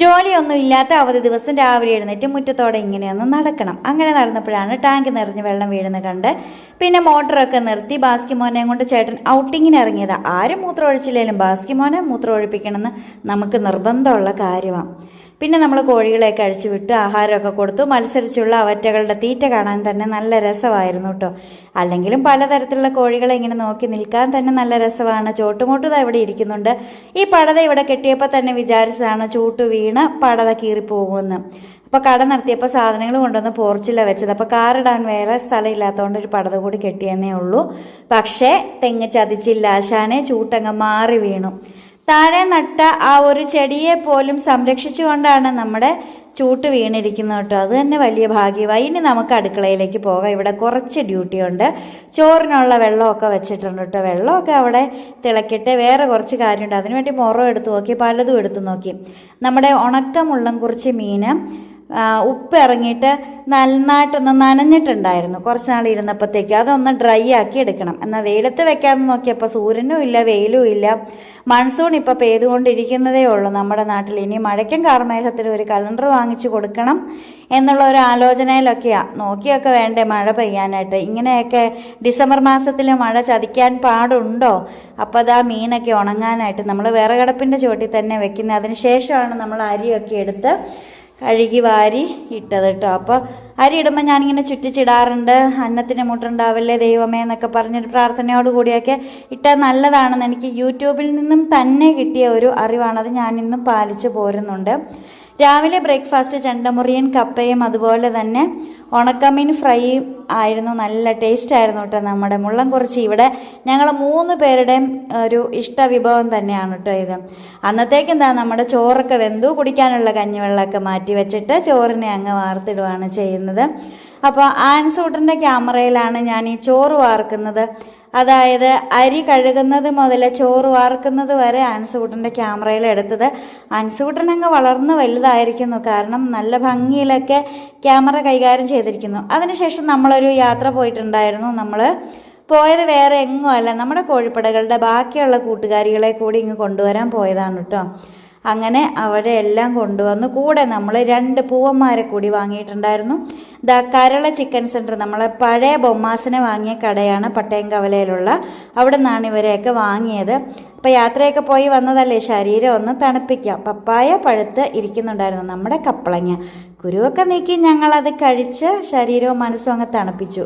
ജോലിയൊന്നും ഇല്ലാത്ത അവധി ദിവസം രാവിലെ എഴുന്നേറ്റ് മുറ്റത്തോടെ ഇങ്ങനെയൊന്ന് നടക്കണം. അങ്ങനെ നടന്നപ്പോഴാണ് ടാങ്ക് നിറഞ്ഞ് വെള്ളം വീഴുന്നത് കണ്ട് പിന്നെ മോട്ടറൊക്കെ നിർത്തി ബാസ്കി മോനെയും കൊണ്ട് ചേട്ടൻ ഔട്ടിങ്ങിന് ഇറങ്ങിയത്. ആരും മൂത്രം ഒഴിച്ചില്ലെങ്കിലും ബാസ്കി മോനെ മൂത്രം ഒഴിപ്പിക്കണമെന്ന് നമുക്ക് നിർബന്ധമുള്ള കാര്യമാണ് പിന്നെ നമ്മൾ കോഴികളെയൊക്കെ അഴിച്ചു വിട്ട് ആഹാരമൊക്കെ കൊടുത്തു. മത്സരിച്ചുള്ള അവറ്റകളുടെ തീറ്റ കാണാൻ തന്നെ നല്ല രസമായിരുന്നു കേട്ടോ. അല്ലെങ്കിലും പലതരത്തിലുള്ള കോഴികളെ ഇങ്ങനെ നോക്കി നിൽക്കാൻ തന്നെ നല്ല രസമാണ്. ചോട്ടുമോട്ടുത ഇവിടെ ഇരിക്കുന്നുണ്ട്. ഈ പടത ഇവിടെ കെട്ടിയപ്പോൾ തന്നെ വിചാരിച്ചതാണ് ചൂട്ട് വീണ് പടത കീറിപ്പോകുമെന്ന്. അപ്പോൾ കട നടത്തിയപ്പോൾ സാധനങ്ങൾ കൊണ്ടുവന്ന് പോർച്ചിലാണ് വെച്ചത്. അപ്പോൾ കാറിടാൻ വേറെ സ്ഥലം ഇല്ലാത്തതുകൊണ്ട് ഒരു പടത കൂടി കെട്ടിയെന്നേ ഉള്ളൂ. പക്ഷേ തെങ്ങ് ചതിച്ചില്ല. ആശാനെ ചൂട്ടങ്ങ് മാറി വീണു. താഴെ നട്ട ആ ഒരു ചെടിയെ പോലും സംരക്ഷിച്ചുകൊണ്ടാണ് നമ്മുടെ ചൂട്ട് വീണിരിക്കുന്നത് കേട്ടോ. അത് തന്നെ വലിയ ഭാഗ്യമായി. ഇനി നമുക്ക് അടുക്കളയിലേക്ക് പോകാം. ഇവിടെ കുറച്ച് ഡ്യൂട്ടി ഉണ്ട്. ചോറിനുള്ള വെള്ളമൊക്കെ വെച്ചിട്ടുണ്ട് കേട്ടോ. വെള്ളമൊക്കെ അവിടെ തിളക്കിയിട്ട് വേറെ കുറച്ച് കാര്യമുണ്ട്. അതിനുവേണ്ടി മുറം എടുത്ത് നോക്കി പലതും എടുത്ത് നോക്കി. നമ്മുടെ ഉണക്കമുള്ളം കുറച്ച് മീൻ ഉപ്പ് ഇറങ്ങിയിട്ട് നന്നായിട്ടൊന്ന് നനഞ്ഞിട്ടുണ്ടായിരുന്നു. കുറച്ച് നാൾ ഇരുന്നപ്പോഴത്തേക്ക് അതൊന്ന് ഡ്രൈ ആക്കി എടുക്കണം. എന്നാൽ വെയിലത്ത് വെക്കാമെന്ന് നോക്കിയപ്പോൾ സൂര്യനും ഇല്ല വെയിലും ഇല്ല. മൺസൂൺ ഇപ്പോൾ പെയ്തുകൊണ്ടിരിക്കുന്നതേ ഉള്ളൂ. നമ്മുടെ നാട്ടിൽ ഇനി മഴയ്ക്കും കാർമേഘത്തിൽ ഒരു കലണ്ടർ വാങ്ങിച്ചു കൊടുക്കണം എന്നുള്ള ഒരു ആലോചനയിലൊക്കെയാണ് നോക്കിയൊക്കെ വേണ്ടേ മഴ പെയ്യാനായിട്ട്. ഇങ്ങനെയൊക്കെ ഡിസംബർ മാസത്തിൽ മഴ ചതിക്കാൻ പാടുണ്ടോ? അപ്പോൾ അതാ മീനൊക്കെ ഉണങ്ങാനായിട്ട് നമ്മൾ വിറകടപ്പിന്റെ ചുവട്ടിൽ തന്നെ വെക്കുന്നത്. അതിന് ശേഷമാണ് നമ്മൾ അരിയൊക്കെ എടുത്ത് കഴുകി വാരി ഇട്ടത് കേട്ടോ. അപ്പോൾ അരി ഇടുമ്പോൾ ഞാനിങ്ങനെ ചുറ്റിച്ചിടാറുണ്ട്. അന്നത്തിന് മുട്ടുണ്ടാവില്ലേ ദൈവമേ എന്നൊക്കെ പറഞ്ഞൊരു പ്രാർത്ഥനയോട് കൂടിയൊക്കെ ഇട്ടാൽ നല്ലതാണെന്ന് എനിക്ക് യൂട്യൂബിൽ നിന്നും തന്നെ കിട്ടിയ ഒരു അറിവാണത് ഞാനിന്നും പാലിച്ചു പോരുന്നുണ്ട്. രാവിലെ ബ്രേക്ക്ഫാസ്റ്റ് ചെണ്ടമുറിയൻ കപ്പയും അതുപോലെ തന്നെ ഉണക്കമീൻ ഫ്രൈയും ആയിരുന്നു നല്ല ടേസ്റ്റ് ആയിരുന്നു കേട്ടോ നമ്മുടെ മുള്ളം കുറച്ച് ഇവിടെ ഞങ്ങൾ മൂന്ന് പേരുടെയും ഒരു ഇഷ്ട വിഭവം തന്നെയാണ് കേട്ടോ ഇത്. അന്നത്തേക്ക് എന്താ നമ്മുടെ ചോറൊക്കെ വെന്തു കുടിക്കാനുള്ള കഞ്ഞിവെള്ളമൊക്കെ മാറ്റി വെച്ചിട്ട് ചോറിനെ അങ്ങ് വാർത്തിടുകയാണ് ചെയ്യുന്നത്. അപ്പോൾ ആൻസൂട്ടറിന്റെ ക്യാമറയിലാണ് ഞാൻ ഈ ചോറ് വാർക്കുന്നത്. അതായത് അരി കഴുകുന്നത് മുതൽ ചോറ് വാർക്കുന്നത് വരെ ആൻസൂട്ടന്റെ ക്യാമറയിൽ എടുത്തത്. ആൻസൂട്ടൻ അങ്ങ് വളർന്ന് വലുതായിരിക്കുന്നു. കാരണം നല്ല ഭംഗിയിലൊക്കെ ക്യാമറ കൈകാര്യം ചെയ്തിരിക്കുന്നു. അതിനുശേഷം നമ്മളൊരു യാത്ര പോയിട്ടുണ്ടായിരുന്നു. നമ്മൾ പോയത് വേറെ എങ്ങും അല്ല. നമ്മുടെ കോഴിപ്പടകളുടെ ബാക്കിയുള്ള കൂട്ടുകാരികളെ കൂടി ഇങ്ങ് കൊണ്ടുവരാൻ പോയതാണ് കേട്ടോ അങ്ങനെ അവരെ എല്ലാം കൊണ്ടുവന്നു. കൂടെ നമ്മൾ രണ്ട് പൂവന്മാരെ കൂടി വാങ്ങിയിട്ടുണ്ടായിരുന്നു. ദ കരള ചിക്കൻ സെന്റർ നമ്മളെ പഴയ ബൊമ്മാസിനെ വാങ്ങിയ കടയാണ് പട്ടയം കവലയിലുള്ള. അവിടെ നിന്നാണ് ഇവരെയൊക്കെ വാങ്ങിയത്. അപ്പോൾ യാത്രയൊക്കെ പോയി വന്നതല്ലേ? ശരീരം ഒന്ന് തണുപ്പിക്കാം. പപ്പായ പഴുത്ത് ഇരിക്കുന്നുണ്ടായിരുന്നു നമ്മുടെ കപ്പളങ്ങ. കുരുവൊക്കെ നീക്കി ഞങ്ങളത് കഴിച്ച് ശരീരവും മനസ്സും അങ്ങ് തണുപ്പിച്ചു.